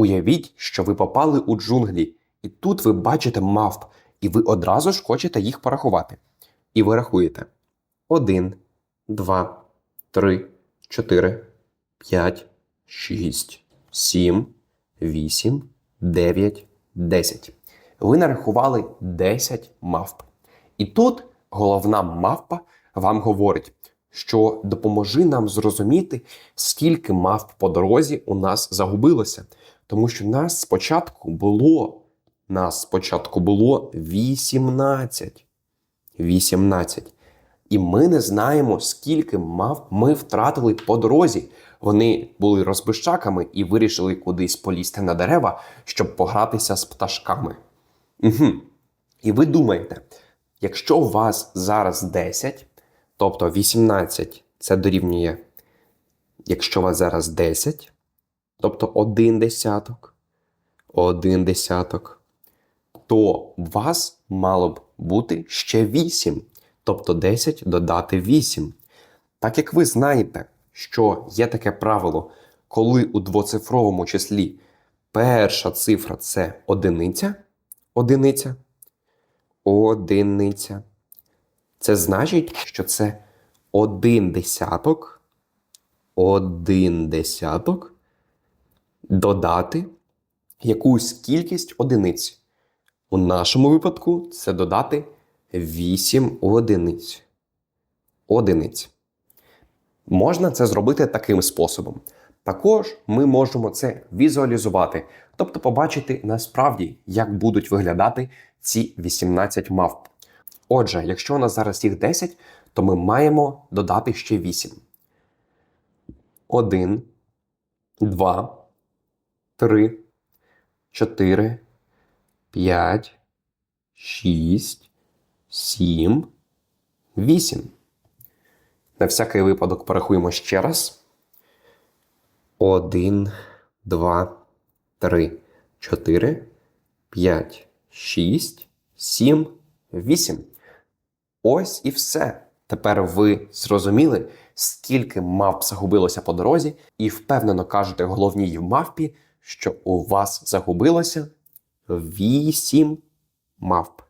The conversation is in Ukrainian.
Уявіть, що ви попали у джунглі, і тут ви бачите мавп, і ви одразу ж хочете їх порахувати. І ви рахуєте: 1, 2, 3, 4, 5, 6, 7, 8, 9, 10. Ви нарахували 10 мавп. І тут головна мавпа вам говорить, що допоможи нам зрозуміти, скільки мавп по дорозі у нас загубилося. Тому що нас спочатку було, нас спочатку було 18. 18. І ми не знаємо, скільки мав ми втратили по дорозі. Вони були розбищаками і вирішили кудись полізти на дерева, щоб погратися з пташками. Угу. І ви думаєте, якщо у вас зараз 10, тобто 18 це дорівнює, якщо у вас зараз 10, тобто один десяток, один десяток, то у вас мало б бути ще 8, тобто 10 додати 8. Так як ви знаєте, що є таке правило, коли у двоцифровому числі перша цифра це одиниця, одиниця, одиниця. Це значить, що це один десяток, один десяток додати якусь кількість одиниць. У нашому випадку це додати 8 одиниць. Одиниць. Можна це зробити таким способом. Також ми можемо це візуалізувати, тобто побачити насправді, як будуть виглядати ці 18 мавп. Отже, якщо у нас зараз їх 10, то ми маємо додати ще 8. 1, 2, 3, 4, 5, 6, 7, 8. На всякий випадок порахуємо ще раз. 1, 2, 3, 4, 5, 6, 7, 8. Ось і все. Тепер ви зрозуміли, скільки мавп загубилося по дорозі, і впевнено кажете головній мавпі, що у вас загубилося 8 мавп.